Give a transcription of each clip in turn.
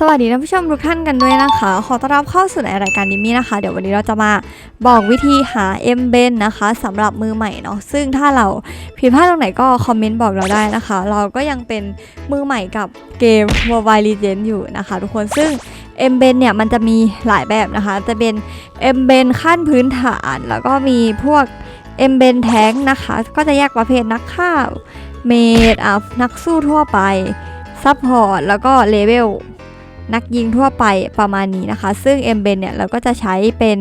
สวัสดีท่านผู้ชมทุกท่านกันด้วยนะคะ ขอต้อนรับเข้าสู่ในรายการดิมี่นะคะ เดี๋ยววันนี้เราจะมาบอกวิธีหา M b e n นะคะสำหรับมือใหม่เนาะซึ่งถ้าเราผิดพลาดตรงไหนก็คอมเมนต์บอกเราได้นะคะ เราก็ยังเป็นมือใหม่กับเกม Mobile Legends อยู่นะคะ ทุกคนซึ่ง M b e n เนี่ยมันจะมีหลายแบบนะคะ จะเป็น M b e n ขั้นพื้นฐาน แล้วก็มีพวก M b e n แท้งนะคะ ก็จะแยกประเภทนักข่าว เมดอะนักสู้ทั่วไปซัพพอร์ตแล้วก็เลเวลนักยิงทั่วไปประมาณนี้นะคะ ซึ่ง m b e n เนี่ยเราก็จะใช้เป็น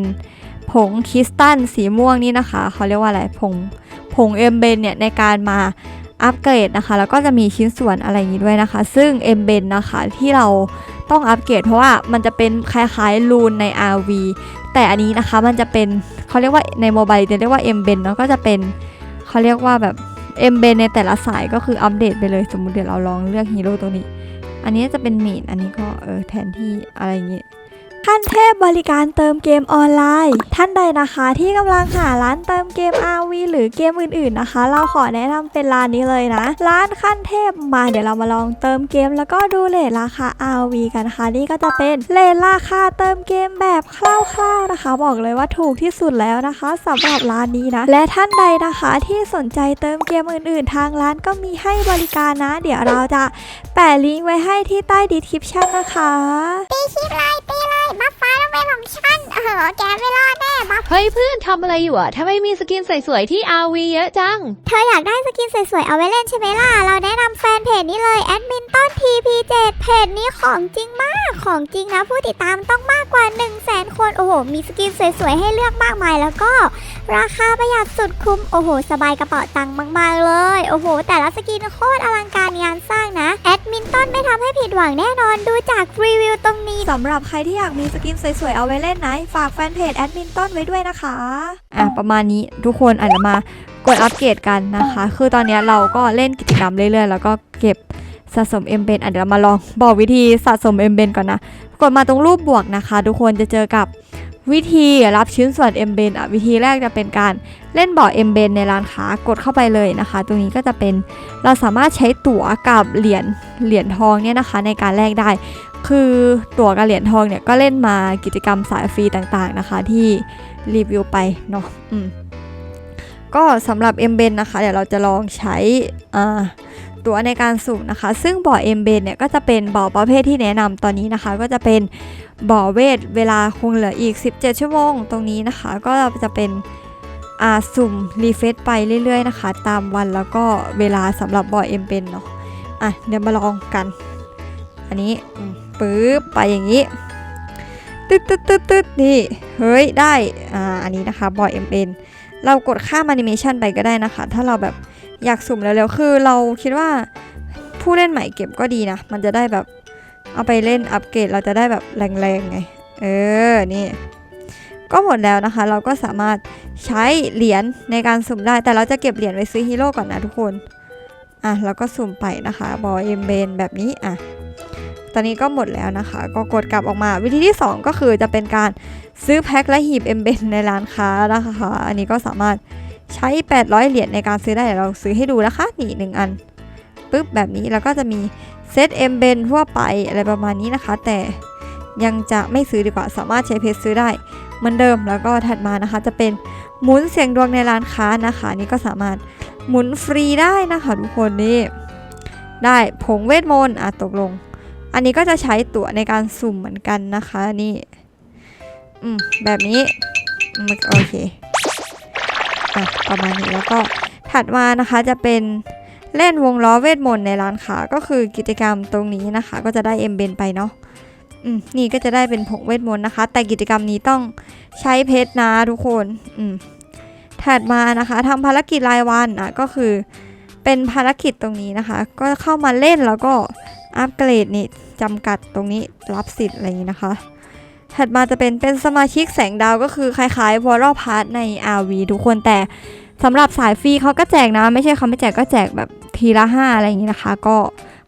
ผงคริสตัลสีม่วงนี่นะคะเขาเรียกว่าอะไรผงผง m b e n เนี่ยในการมาอัปเกรดนะคะ แล้วก็จะมีชิ้นส่วนอะไรอย่างนี้ด้วยนะคะ ซึ่ง m b e n นะคะที่เราต้องอัปเกรดเพราะว่ามันจะเป็นคล้ายๆรูนใน RV แต่อันนี้นะคะมันจะเป็นเขาเรียกว่าในโมบายจะเรียกว่า m b e n เนาะก็จะเป็นเขาเรียกว่าแบบ m b e n ในแต่ละสายก็คืออัปเดตไปเลยสมมุติเดี๋ยวเราลองเลือกฮีโร่ตัวนี้ อันนี้จะเป็นเมดอันนี้ก็เออแทนที่อะไรอย่างเงี้ยขั้นเทพบริการเติมเกมออนไลน์ ท่านใดนะคะที่กำลังหาร้านเติม หรือเกมอื่นๆนะคะ เราขอแนะนำเป็นร้านนี้เลยนะ ร้านขั้นเทพมาเดี๋ยวเรามาลองเติมเกม แล้วก็ดูเลทราคา RV กันนะคะ นี่ก็จะเป็นเลทราคาเติมเกมแบบคร่าวๆนะคะ บอกเลยว่าถูกที่สุดแล้วนะคะสำหรับร้านนี้นะ และท่านใดนะคะที่สนใจเติมเกมอื่นๆ ทางร้านก็มีให้บริการนะ เดี๋ยวเราจะแปะลิงก์ไว้ให้ที่ใต้ดีคริปชั่นนะคะ ออแกไม่รอดแน่บัฟเฮ้ยเพื่อนทำอะไรอยู่อะทำไมมีสกินสวยๆที่ RV เยอะจัง เธออยากได้สกินสวยๆเอาไว้เล่นใช่ไหมล่ะ เราแนะนำแฟนเพจนี้เลยแอดมินต้น TP7 เพจนี้ของจริงมาก ของจริงนะผู้ติดตามต้องมากกว่า 1 0 0 0 0แสนคน โอ้โห มีสกินสวยๆให้เลือกมากมายแล้วก็ ราคาประหยัดสุดคุ้ม โอ้โห สบายกระเป๋าตังค์มากๆเลย โอ้โห แต่ละสกินโคตรอลังการงานสร้างนะ แอดมินต้นไม่ทำให้ผิดหวังแน่นอนดูจากรีวิวตรงนี้สำหรับใครที่อยากมีสกินสวยๆ เอาไว้เล่นนะ ฝากแฟนเพจแอดมินต้นไว้ด้วยนะคะ อะ ประมาณนี้ทุกคนอาจจะมากดอัปเกรดกันนะคะ คือตอนนี้เราก็เล่นกิจกรรมเรื่อยๆ แล้วก็เก็บสะสมเอ็มเบนอะเดี๋ยวมาลองบอกวิธีสะสมเอ็มเบนก่อนนะ กดมาตรงรูปบวกนะคะ ทุกคนจะเจอกับ วิธีรับชิ้นส่วนเอ็มเบนอะวิธีแรกจะเป็นการเล่นบอร์ดเอ็มเบนในร้านค้ากดเข้าไปเลยนะคะ ตรงนี้ก็จะเป็นเราสามารถใช้ตั๋วกับเหรียญเหรียญทองเนี่ยนะคะ ในการแลกได้ คือตั๋วกับเหรียญทองเนี่ยก็เล่นมากิจกรรมสายฟรีต่างๆนะคะ ที่รีวิวไปเนาะอืมก็สำหรับเอ็มเบนนะคะ เดี๋ยวเราจะลองใช้อ่าตั๋วในการสุ่มนะคะ ซึ่งบ่อเอ็มเบนเนี่ยก็จะเป็นบ่อประเภทที่แนะนำตอนนี้นะคะ ก็จะเป็น บ่อเวทเวลาคงเหลืออีก 17 ชั่วโมงตรงนี้นะคะ ก็จะเป็นอาสุ่มรีเฟซไปเรื่อยๆนะคะ ตามวันแล้วก็เวลาสำหรับบ่อเอ็มเบนเนาะอะเดี๋ยวมาลองกัน อันนี้ปึ๊บไปอย่างนี้ตึ๊ดตึ๊ดตึ๊ดตึ๊ดนี่เฮ้ยได้อ่าอันนี้นะคะบ่อย MN เรากดข้ามแอนิเมชันไปก็ได้นะคะ ถ้าเราแบบอยากสุ่มเร็วๆคือเราคิดว่าผู้เล่นใหม่เก็บก็ดีนะ มันจะได้แบบ เอาไปเล่นอัปเกรดเราจะได้แบบแรงๆไง เออ นี่ ก็หมดแล้วนะคะ เราก็สามารถใช้เหรียญในการสุ่มได้ แต่เราจะเก็บเหรียญไว้ซื้อฮีโร่ก่อนนะทุกคน อะ แล้วก็สุ่มไปนะคะ บอยเอ็มเบนแบบนี้ อะ ตอนนี้ก็หมดแล้วนะคะ ก็กดกลับออกมา วิธีที่ 2 ก็คือจะเป็นการซื้อแพ็คและหีบเอ็มเบนในร้านค้านะคะ อันนี้ก็สามารถใช้ 800 เหรียญในการซื้อได้เดี๋ยวเราซื้อให้ดูนะคะ นี่หนึ่งอัน ปึ๊บแบบนี้แล้วก็จะมีเซตเอ็มเบนทั่วไปอะไรประมาณนี้นะคะ แต่ยังจะไม่ซื้อดีกว่าสามารถใช้เพจซื้อได้เหมือนเดิมแล้วก็ถัดมานะคะ จะเป็นหมุนเสียงดวงในร้านค้านะคะ นี่ก็สามารถหมุนฟรีได้นะคะทุกคนนี่ได้ผงเวทมนต์อะตกลง อันนี้ก็จะใช้ตั๋วในการสุ่มเหมือนกันนะคะนี่อืมแบบนี้โอเคอะประมาณนี้แล้วก็ถัดมานะคะจะเป็น เล่นวงล้อเวทมนต์ในร้านค้าก็คือกิจกรรมตรงนี้นะคะ ก็จะได้เอ็มเบนไปเนาะอืมนี่ก็จะได้เป็นผงเวทมนต์นะคะ แต่กิจกรรมนี้ต้องใช้เพชรนะทุกคนอืมถัดมานะคะทำภารกิจรายวันอะก็คือเป็นภารกิจตรงนี้นะคะ ก็เข้ามาเล่นแล้วก็อัปเกรดนี่จำกัดตรงนี้รับสิทธิ์อะไรอย่างนี้นะคะ ถัดมาจะเป็นเป็นสมาชิกแสงดาวก็คือคล้ายๆวอลล์พาร์ทใน RV ทุกคนแต่ สำหรับสายฟรีเขาก็แจกนะ ไม่ใช่เขาไม่แจกก็แจกแบบทีละ 5 อะไรอย่างนี้นะคะ ก็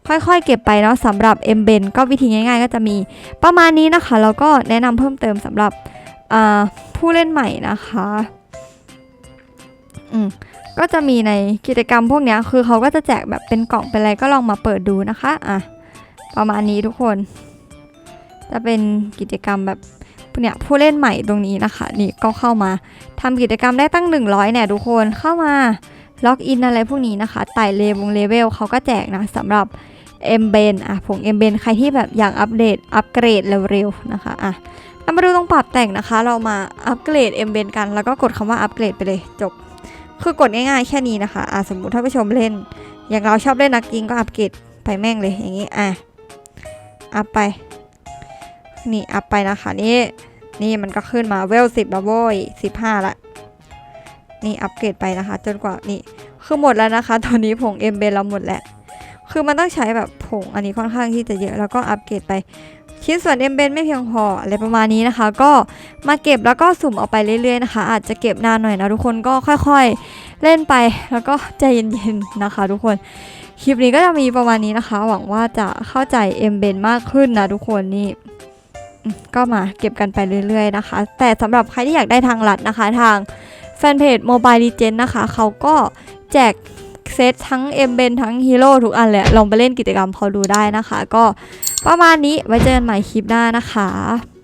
ค่อยๆ เก็บไปเนาะสำหรับ m b e n ก็วิธีง่าย ๆ ก็จะมีประมาณนี้นะคะ แล้วก็แนะนำเพิ่มเติมสำหรับผู้เล่นใหม่นะคะอืมก็จะมีในกิจกรรมพวกนี้คือเขาก็จะแจกแบบเป็นกล่องเป็นอะไรก็ลองมาเปิดดูนะคะอะประมาณนี้ทุกคน จะเป็นกิจกรรมแบบ เนี่ยผู้เล่นใหม่ตรงนี้นะคะ นี่ก็เข้ามาทำกิจกรรมได้ตั้ง 100เนี่ยทุกคนเข้ามาล็อกอินอะไรพวกนี้นะคะไต่เลวงเลเวลเขาก็แจกนะสำหรับเอ็มเบนอะผงเอ็มเบนใครที่แบบอยากอัปเดตอัปเกรดเร็วๆนะคะอะเรามาดูตรงปรับแต่งนะคะ เรามาอัปเกรดเอ็มเบนกัน แล้วก็กดคำว่าอัปเกรดไปเลยจบ คือกดง่ายๆแค่นี้นะคะอะสมมุติถ้าผู้ชมเล่น อย่างเราชอบเล่นนักยิงก็อัปเกรดไปแม่งเลยอย่างนี้อะอัพไป นี่อัพไปนะคะนี่นี่มันก็ขึ้นมาเวลสิบแล้วโว้ยสิบห้าละนี่อัปเกรดไปนะคะ จนกว่านี่คือหมดแล้วนะคะ ตอนนี้ผงเอ็มเบเราหมดแล้ว คือมันต้องใช้แบบผงอันนี้ค่อนข้างที่จะเยอะแล้วก็อัปเกรดไปชิ้นส่วนเอ็มเบนไม่เพียงพออะไรประมาณนี้นะคะ ก็มาเก็บแล้วก็สุ่มเอาไปเรื่อยๆนะคะ อาจจะเก็บนานหน่อยนะทุกคนก็ค่อยๆ เล่นไปแล้วก็ใจเย็นๆนะคะ ทุกคนคลิปนี้ก็จะมีประมาณนี้นะคะ หวังว่าจะเข้าใจเอ็มเบนมากขึ้นนะทุกคนนี่ ก็มาเก็บกันไปเรื่อยๆนะคะ แต่สำหรับใครที่อยากได้ทางลัดนะคะ ทางแฟนเพจ Mobile Legends นะคะ เขาก็แจกเซตทั้งเอ็มเบนทั้งฮีโร่ทุกอันเลยลองไปเล่นกิจกรรมพอดูได้นะคะ ก็ประมาณนี้ไว้เจอกันใหม่คลิปหน้านะคะ